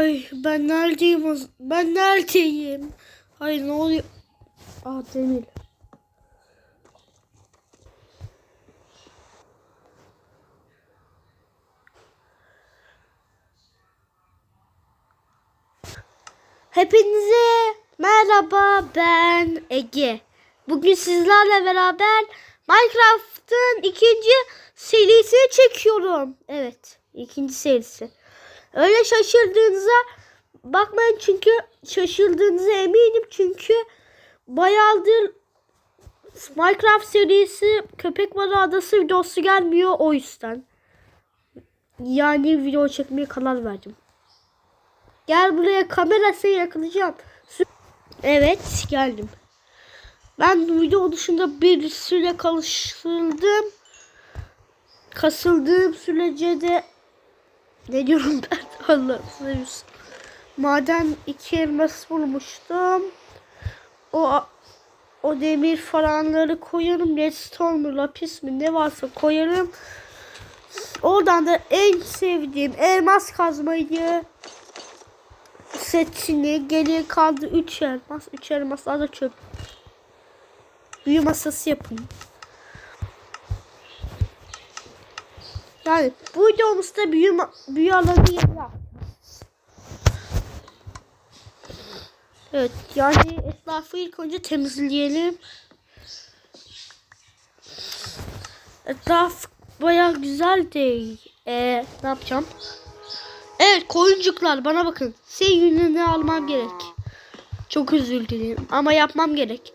Ay ben neredeyim? Ben neredeyim? Ay ne oluyor? Aa Demir. Hepinize merhaba ben Ege. Bugün sizlerle beraber Minecraft'ın ikinci serisini çekiyorum. Evet ikinci serisi. Öyle şaşırdığınıza bakmayın çünkü şaşırdığınıza eminim çünkü bayağıdır Minecraft serisi Köpek Balığı Adası videosu gelmiyor o yüzden. Yani video çekmeye karar verdim. Gel buraya kamera seni yakalayacağım. Evet geldim. Ben video dışında bir süre kasıldım. Kasıldığım sürece de ne diyorum ben Allah seversen. Maden iki elmas bulmuştum. O o demir falanları koyarım. Redstone mu lapis mi ne varsa koyarım. Oradan da en sevdiğim elmas kazmayı setini geriye kaldı 3 elmas. 3 elmas daha da çöp. Büyü masası yapın. Yani bu videomuzda büyü, büyü alanı yapacağız. Evet yani etrafı ilk önce temizleyelim. Etraf baya güzel değil. Ee, ne yapacağım? Evet koyuncuklar bana bakın. Yününü almam gerek. Çok özür ama yapmam gerek.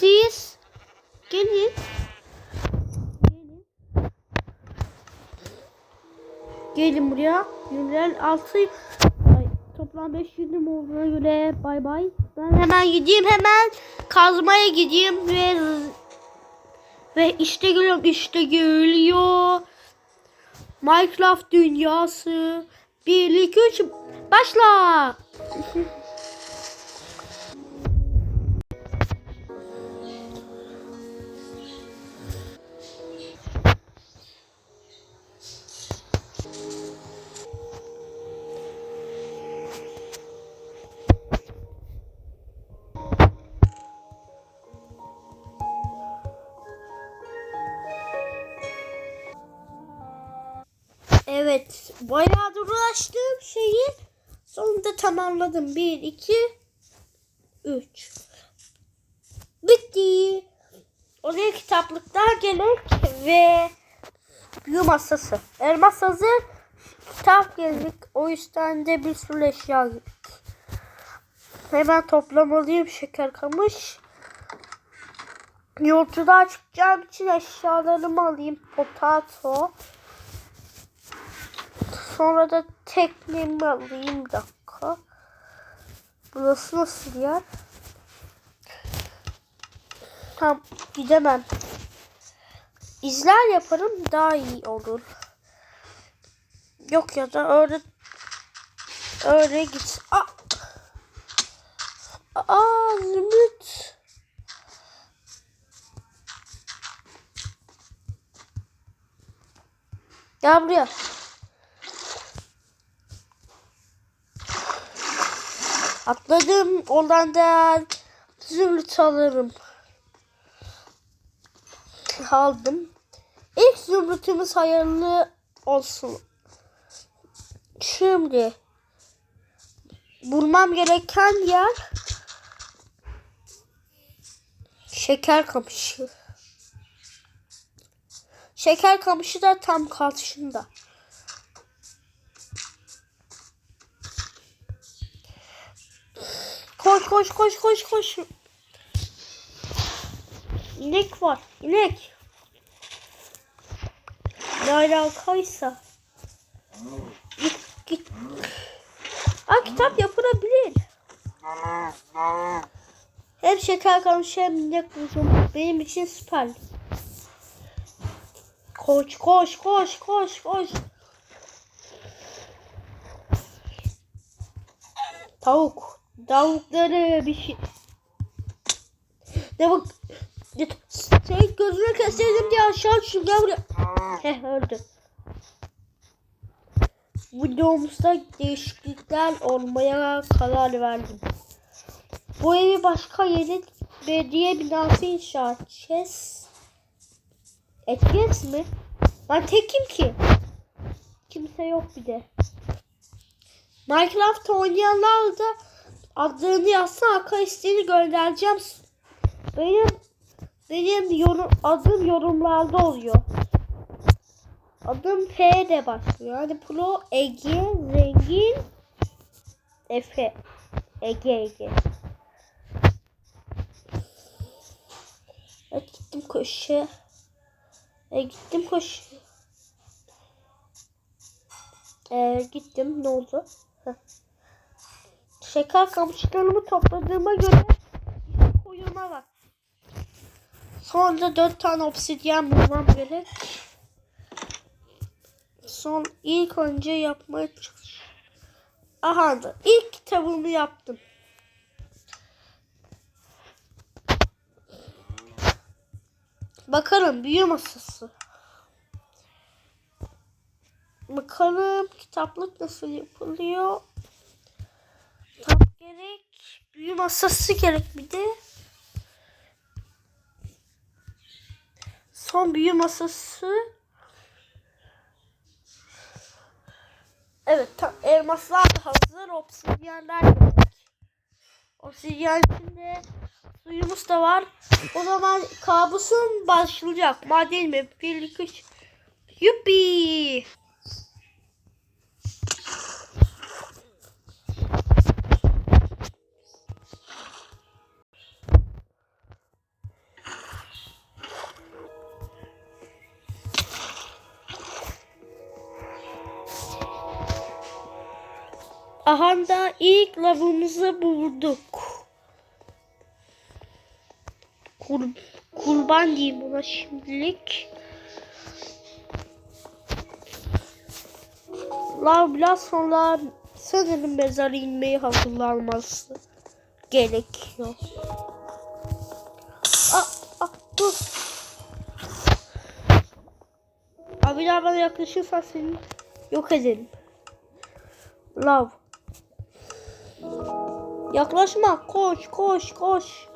Siz. Gelin. Gelin buraya. Yünler altı ay, toplam 5 yünüm olduğuna göre bay bay. Ben hemen gideyim hemen kazmaya gideyim ve ve işte geliyorum işte geliyor. Minecraft dünyası. 1 2 3 başla. bayağı uğraştığım şeyi sonunda tamamladım. 1 2 3 Bitti. Oraya kitaplıklar gerek ve büyü masası. Elmas hazır. Kitap gerek. O yüzden de bir sürü eşya gerek. Hemen toplamalıyım şeker kamış. Yolculuğa çıkacağım için eşyalarımı alayım. Potato. Sonra da teknemi alayım bir dakika. Burası nasıl yer? Tam gidemem. İzler yaparım daha iyi olur. Yok ya da öyle öyle git. Aa, Aa Zümrüt. Gel buraya. Atladım. Oradan da zümrüt alırım. Aldım. İlk zümrütümüz hayırlı olsun. Şimdi bulmam gereken yer şeker kamışı. Şeker kamışı da tam karşında. Koş koş koş koş koş. İnek var. İnek. Ne alakaysa. Git git. Aa kitap yapılabilir. Hem şeker kalmış hem inek buldum. Benim için süper. Koş koş koş koş koş. Tavuk. Tavukları bir şey. Tavuk. Şey gözünü keselim diye aşağı şu gel buraya. Heh öldü. videomuzda değişiklikler olmaya karar verdim. Bu evi başka yeni belediye binası inşa edeceğiz. Edeceğiz mi? Ben tekim ki. Kimse yok bir de. Minecraft oynayanlar da adlarını yazsa arka isteğini göndereceğim. Benim benim yorum, adım yorumlarda oluyor. Adım P de başlıyor. Yani Pro Ege Zengin Efe Ege Ege. Evet gittim koşuya. E, gittim koşuya. E, gittim ne oldu? Heh. Şeker kamışlarımı topladığıma göre koyuma var. Sonra dört tane obsidyen bulmam gerek. Son ilk önce yapmaya çalış. Aha da ilk kitabımı yaptım. Bakalım büyü masası. Bakalım kitaplık nasıl yapılıyor. Gerek. Büyü masası gerek bir de. Son büyü masası. Evet tam elmaslar da hazır. Obsidyenler gerek. Obsidyen içinde suyumuz da var. O zaman kabusum başlayacak. Maden mi? Bir, iki, üç. Yuppi. Aha da ilk lavımızı bulduk. Kur, kurban diyeyim buna şimdilik. Lav biraz sonra sanırım mezara inmeyi hazırlanması gerekiyor. Ah, ah, dur. Abiler bana yaklaşırsa seni yok edelim. Lav. Yaklaşma. Koş, koş, koş.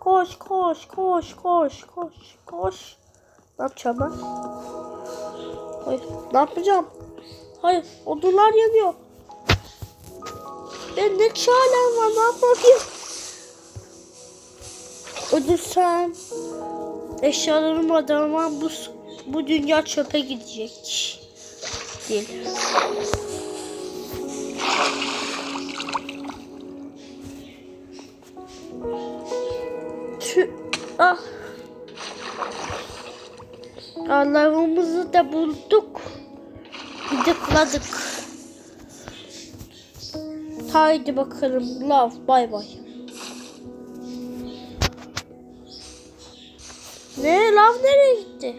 Koş, koş, koş, koş, koş, koş. Ne yapacağım ben? Hayır, ne yapacağım? Hayır, odunlar yanıyor. Ben ne çarem var, ne yapayım? Öldürsem eşyalarım adamım bu bu dünya çöpe gidecek. Değil. Tü ah. Allah'ımızı da bulduk. Gıdıkladık. Haydi bakalım. Love. Bay bay. Ne? Lav nereye gitti?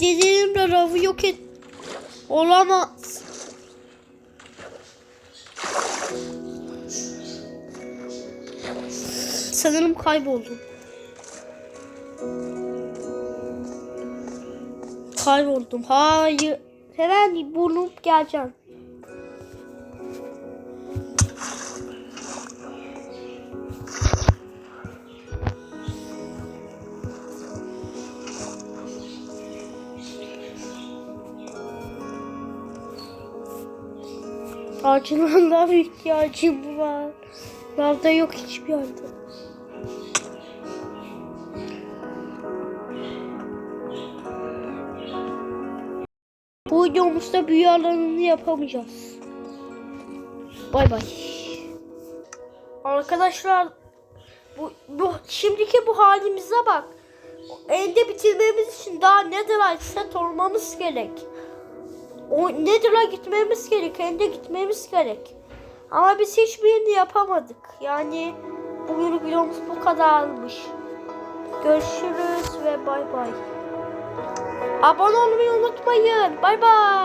Kendilerimle lavı yok et. Olamaz. Sanırım kayboldum. Kayboldum. Hayır. Hemen bulup geleceğim. Acilen lav ihtiyacım var. Lavda yok hiçbir yerde. Bu videomuzda büyü alanını yapamayacağız. Bay bay. Arkadaşlar bu, bu şimdiki bu halimize bak. Ende bitirmemiz için daha Netherite set olmamız gerek. O Nether'a gitmemiz gerek. Ende gitmemiz gerek. Ama biz hiçbirini yapamadık. Yani bugün videomuz bu kadarmış. Görüşürüz ve bay bay. Abone olmayı unutmayın. Bay bay.